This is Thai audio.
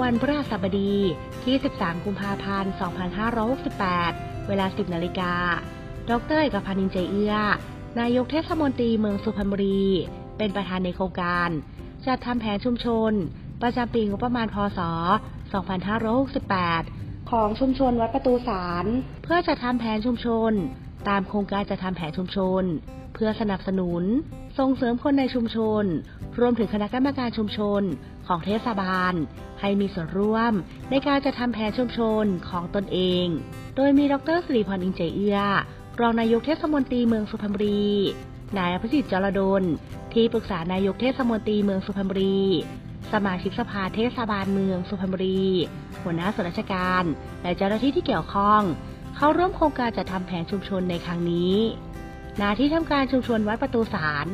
วันพฤหัสบดีที่ 13 กุมภาพันธ์ 2568 เวลา 10 นาฬิกา ดรเอกพันธ์อินเจเอื้อ นายกเทศมนตรีเมืองสุพรรณบุรี เป็นประธานในโครงการ จัดทำแผนชุมชน ประจำปีงบประมาณพศ 2568 ของชุมชนวัดประตูสารเพื่อจะทำแผนชุมชน ตามโครงการจะทำแผนชุมชน เพื่อสนับสนุน ส่งเสริมคนในชุมชน รวมถึงคณะกรรมการชุมชน ของเทศบาล ให้มีส่วนร่วม ในการจะทำแผนชุมชนของตนเอง โดยมีดรสิริพรอินเจเอื้อรองนายกเทศมนตรีเมืองสุพรรณบุรีนายอภิสิทธิ์จรดลที่ปรึกษานายกเทศมนตรีเมืองสุพรรณบุรี สมาชิกสภาเทศบาลเมืองสุพรรณบุรี หัวหน้าส่วนราชการ และเจ้าหน้าที่ที่เกี่ยวข้อง เข้าร่วมโครงการจัดทำแผนชุมชนในครั้งนี้ณที่ทำการชุมชนวัดประตูสาร